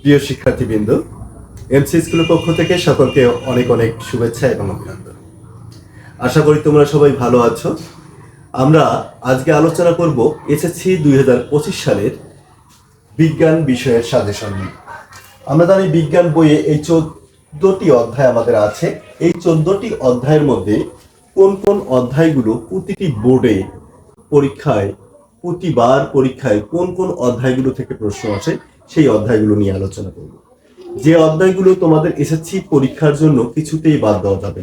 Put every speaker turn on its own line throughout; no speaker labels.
প্রিয় শিক্ষার্থীবৃন্দ এমসি স্কুলের পক্ষ থেকে সকলকে অনেক অনেক শুভেচ্ছা এবং অভিনন্দন। আশা করি তোমরা সবাই ভালো আছো। আমরা আজকে আলোচনা করব এসএসসি দুই হাজার পঁচিশ সালের বিজ্ঞান বিষয়ের সাজেশন নিয়ে। আমরা জানি বিজ্ঞান বইয়ে এই চোদ্দটি অধ্যায় আমাদের আছে। এই চোদ্দটি অধ্যায়ের মধ্যে কোন কোন অধ্যায়গুলো প্রতিটি বোর্ডে পরীক্ষায়, প্রতিবার পরীক্ষায় কোন কোন অধ্যায়গুলো থেকে প্রশ্ন আসে সেই অধ্যায়গুলো নিয়ে আলোচনা করব। যে অধ্যায়গুলো তোমাদের এসএসসি পরীক্ষার জন্য কিছুতেই বাদ দেওয়া যাবে।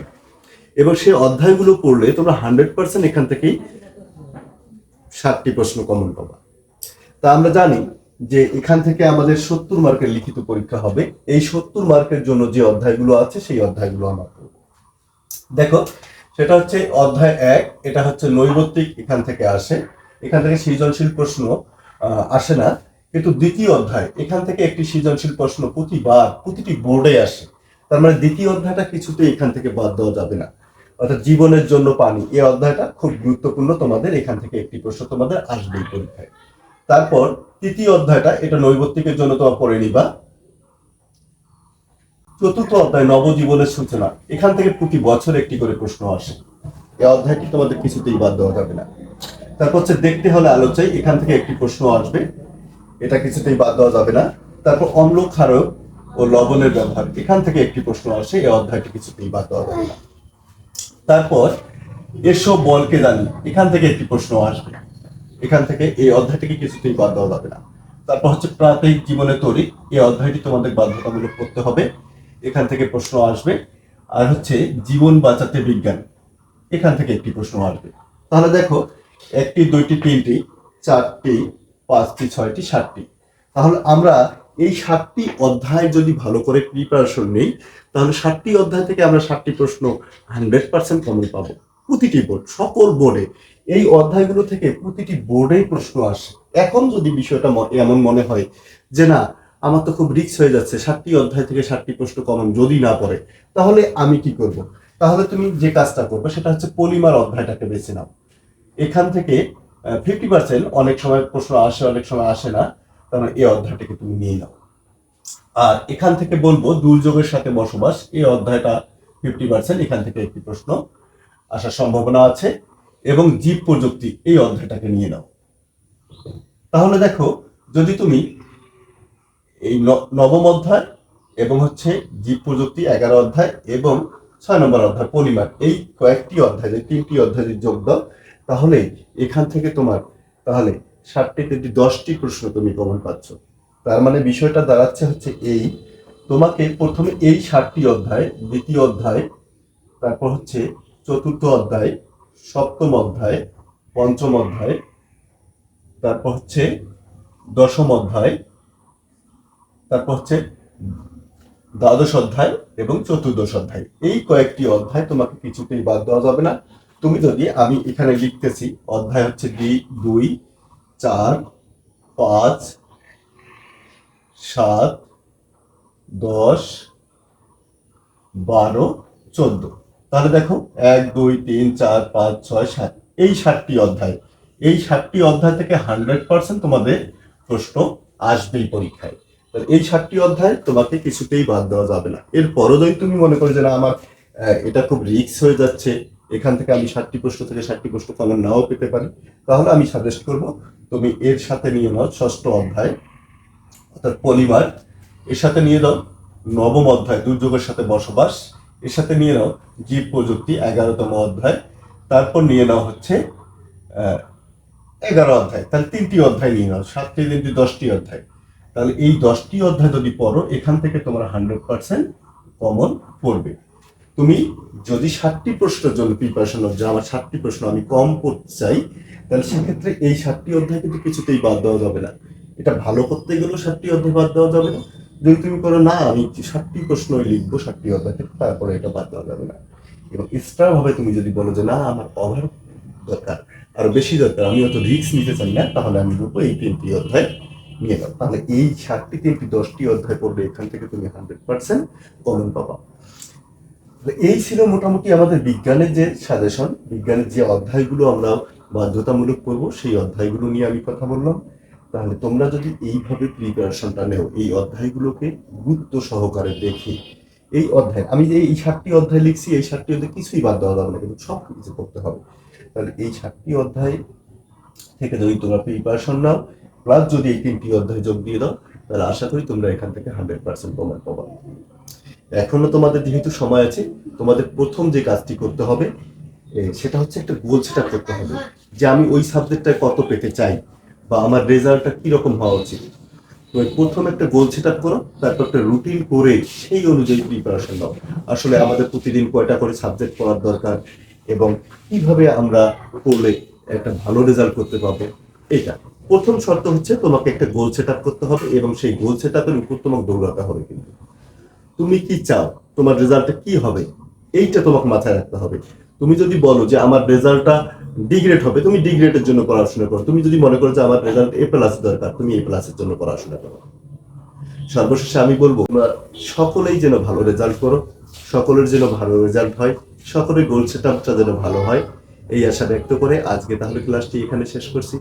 এবং সেই অধ্যায়গুলো পড়লে তোমরা হান্ড্রেড পার্সেন্ট এখান থেকেই ষাটটি প্রশ্ন কমন পাবা। তা আমরা জানি যে এখান থেকে আমাদের সত্তর মার্কের লিখিত পরীক্ষা হবে। এই সত্তর মার্কের জন্য যে অধ্যায়গুলো আছে, সেই অধ্যায়গুলো আমরা পড়ব। দেখো, সেটা হচ্ছে অধ্যায় এক, এটা হচ্ছে নৈবত্তিক, এখান থেকে আসে। এখান থেকে সৃজনশীল প্রশ্ন আসে না। কিন্তু দ্বিতীয় অধ্যায়, এখান থেকে একটি সৃজনশীল প্রশ্ন প্রতিবার প্রতিটি বোর্ডে আসে। তার মানে দ্বিতীয় অধ্যায়টা কিছুতে এখান থেকে বাদ দেওয়া যাবে না। অর্থাৎ জীবনের জন্য পানি, এই অধ্যায়টা খুব গুরুত্বপূর্ণ তোমাদের, এখান থেকে একটি প্রশ্ন তোমাদের আসবেই পরীক্ষায়। তারপর তৃতীয় অধ্যায়টা, এটা নৈবত্তিকের জন্য তোমার পড়ে নিবা। চতুর্থ অধ্যায়, নবজীবনের সূচনা, এখান থেকে প্রতি বছর একটি করে প্রশ্ন আসে। এই অধ্যায়টি তোমাদের কিছুতেই বাদ দেওয়া যাবে না। তারপর হচ্ছে দেখতে হলে আলোচাই এখান থেকে একটি প্রশ্ন আসবে। এটা কিছুতেই বাদ দেওয়া যাবে না। তারপর অম্ল ক্ষারক ও লবণের ব্যবহার, এখান থেকে একটি প্রশ্ন আসে, এই অধ্যায়টি কিছুতেই বাদ দেওয়া যাবে না। তারপর এসব বলকে জানি, এখান থেকে একটি প্রশ্ন আসবে। এখান থেকে এই অধ্যায়টিকে কিছুতেই বাদ দেওয়া যাবে না। তারপর হচ্ছে প্রাত্যহিক জীবনে তৈরি, এই অধ্যায়টি তোমাদের বাধ্যতামূলক করতে হবে। এখান থেকে প্রশ্ন আসবে, আর হচ্ছে জীবন বাঁচাতে বিজ্ঞান, এখান থেকে একটি প্রশ্ন আসবে। তাহলে দেখো, একটি, দুইটি, তিনটি, চারটি পাঁচটি, ছয়টি, সাতটি। তাহলে আমরা এই সাতটি অধ্যায় যদি ভালো করে প্রিপারেশন নেই, তাহলে সাতটি অধ্যায় থেকে আমরা সাতটি প্রশ্ন হান্ড্রেড পার্সেন্ট কমন পাবো। প্রতিটি বোর্ড সকল বোর্ডে এই অধ্যায়গুলো থেকে প্রতিটি বোর্ডেই প্রশ্ন আসে। এখন যদি বিষয়টা এমন মনে হয় যে না, আমার তো খুব রিস্ক হয়ে যাচ্ছে, সাতটি অধ্যায় থেকে সাতটি প্রশ্ন কমন যদি না পড়ে, তাহলে আমি কি করব? তাহলে তুমি যে কাজটা করবে, সেটা হচ্ছে পলিমার অধ্যায়টাকে বেছে নাও। এখান থেকে ফিফটি পার্সেন্ট অনেক সময় প্রশ্ন আসে, অনেক সময় আসে না। তাহলে এই অধ্যায়টাকে তুমি নিয়ে নাও। আর এখান থেকে বলব, দুর্যোগের সাথে বসবাস এই অধ্যায়টা ফিফটি পার্সেন্ট এখান থেকে একটি প্রশ্ন আসার সম্ভাবনা আছে। এবং জীব প্রযুক্তি, এই অধ্যায়টাকে নিয়ে নাও। তাহলে দেখো, যদি তুমি এই নবম অধ্যায় এবং হচ্ছে জীব প্রযুক্তি এগারো অধ্যায় এবং ছয় নম্বর অধ্যায় পরিমাণ এই কয়েকটি অধ্যায় তিনটি অধ্যায় যোগ দাও তাহলে এখান থেকে তোমার, তাহলে ষাটটি তিনটি দশটি প্রশ্ন তুমি প্রমাণ পাচ্ছ, তার মানে বিষয়টা দাঁড়াচ্ছে হচ্ছে এই, তোমাকে প্রথমে এই ষাটটি অধ্যায়, দ্বিতীয় অধ্যায়, তারপর হচ্ছে চতুর্থ অধ্যায়, সপ্তম অধ্যায়, পঞ্চম অধ্যায়, তারপর হচ্ছে দশম অধ্যায়, তারপর হচ্ছে দ্বাদশ অধ্যায় এবং চতুর্দশ অধ্যায়। এই কয়েকটি অধ্যায় তোমাকে কিছুতেই বাদ দেওয়া যাবে না। তুমি যদি, আমি এখানে লিখতেছি, অধ্যায় হচ্ছে দুই, চার, পাঁচ, সাত, দশ, বারো, চোদ্দ। তাহলে দেখো, এক, দুই, তিন, চার, পাঁচ, ছয়, সাত। এই সাতটি অধ্যায়। এই সাতটি অধ্যায় থেকে হান্ড্রেড পার্সেন্ট তোমাদের প্রশ্ন আসবেই পরীক্ষায়। এই সাতটি অধ্যায় তোমাকে কিছুতেই বাদ দেওয়া যাবে না। এরপরও যদি তুমি মনে করো যে না, আমার এটা খুব রিস্ক হয়ে যাচ্ছে এখান থেকে আমি ষাটটি প্রশ্ন থেকে ষাটটি প্রশ্ন কমন নাও পেতে পারি। তাহলে আমি সাজেস্ট করব, তুমি এর সাথে নিয়ে নাও ষষ্ঠ অধ্যায়, অর্থাৎ পলিমার। এর সাথে নিয়ে নাও নবম অধ্যায়, দুর্যোগের সাথে বসবাস। এর সাথে নিয়ে নাও জীব প্রযুক্তি, এগারোতম অধ্যায়। তারপর নিয়ে নাও হচ্ছে এগারো অধ্যায়। তাহলে তিনটি অধ্যায় নিয়ে নাও, সাতটি তিনটি দশটি অধ্যায়। তাহলে এই দশটি অধ্যায় যদি পড়ো, এখান থেকে তোমার হান্ড্রেড পার্সেন্ট কমন পড়বে। তুমি যদি ষাটটি প্রশ্নের জন্য প্রিপারেশন যে আমার সাতটি প্রশ্ন আমি কম করতে চাই, তাহলে সেক্ষেত্রে এই সাতটি অধ্যায় কিন্তু কিছুতেই বাদ দেওয়া যাবে না। এটা ভালো করতে গেলেও সাতটি অধ্যায় বাদ দেওয়া যাবে না। যদি তুমি করো, না, আমি ষাটটি প্রশ্নই লিখব সাতটি অধ্যায় থেকে, তারপরে এটা বাদ দেওয়া যাবে না। এবং এক্সট্রা ভাবে তুমি যদি বলো যে, না, আমার ওভার দরকার, আরও বেশি দরকার, আমি অত রিস্ক নিতে চাই না, তাহলে আমি বলব, এই তিনটি অধ্যায় নিয়ে নাও। তাহলে এই সাতটি তিনটি দশটি অধ্যায় পড়বে, এখান থেকে তুমি হান্ড্রেড পার্সেন্ট কমন পাবা। এই ছিল মোটামুটি আমাদের বিজ্ঞানের যে সাজেশন বিজ্ঞানের যে অধ্যায়গুলো আমরা বাধ্যতামূলক করব, সেই অধ্যায়গুলো নিয়ে আমি কথা বললাম। তাহলে তোমরা যদি এইভাবে প্রিপারেশনটা নেও, এই অধ্যায়গুলোকে গুরুত্ব সহকারে দেখে, এই অধ্যায়, আমি যে এই সাতটি অধ্যায় লিখছি, এই সাতটি অধ্যায় কিছুই বাদ দেওয়া যাবে না, কিন্তু সব কিছু করতে হবে। তাহলে এই সাতটি অধ্যায় থেকে যদি তোমরা প্রিপারেশন নাও প্লাস যদি এই তিনটি অধ্যায় যোগ দিয়ে দাও, তাহলে আশা করি তোমরা এখান থেকে হান্ড্রেড পার্সেন্ট প্রমাণ পাবা। এখনও তোমাদের যেহেতু সময় আছে, তোমাদের প্রথম যে কাজটি করতে হবে সেটা হচ্ছে একটা গোল সেট করতে হবে যে আমি ওই সাবজেক্টটায় কত পেতে চাই বা আমার রেজাল্টটা কীরকম হওয়া উচিত। তো প্রথম একটা গোল সেট আপ করো, তারপর একটা রুটিন করে সেই অনুযায়ী প্রিপারেশন নাও। আসলে আমাদের প্রতিদিন কয়টা করে সাবজেক্ট পড়ার দরকার এবং কীভাবে আমরা পড়লে একটা ভালো রেজাল্ট করতে পারব এটা প্রথম শর্ত হচ্ছে তোমাকে একটা গোল সেট করতে হবে এবং সেই গোল সেট উপর তোমাকে দৌড়াতে হবে কিন্তু। তুমি কি চাও? তোমার রেজাল্টটা কি হবে? এইটা তোমাকে মাথায় রাখতে হবে। তুমি যদি বলো যে আমার রেজাল্টটা ডিগ্রেড হবে, তুমি ডিগ্রেডের জন্য পড়াশোনা করো। তুমি যদি মনে করো যে আমার রেজাল্ট এ প্লাস দরকার, তুমি এ প্লাসের জন্য পড়াশোনা করো। সর্বশেষে আমি বলব, তোমরা সকলেই যেন ভালো রেজাল্ট করো, সকলের যেন ভালো রেজাল্ট হয়, সকলের গোল সেটআপটা যেন ভালো হয়, এই আশা ব্যক্ত করে আজকে তাহলে ক্লাসটি এখানে শেষ করছি।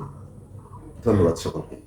ধন্যবাদ সকলকে।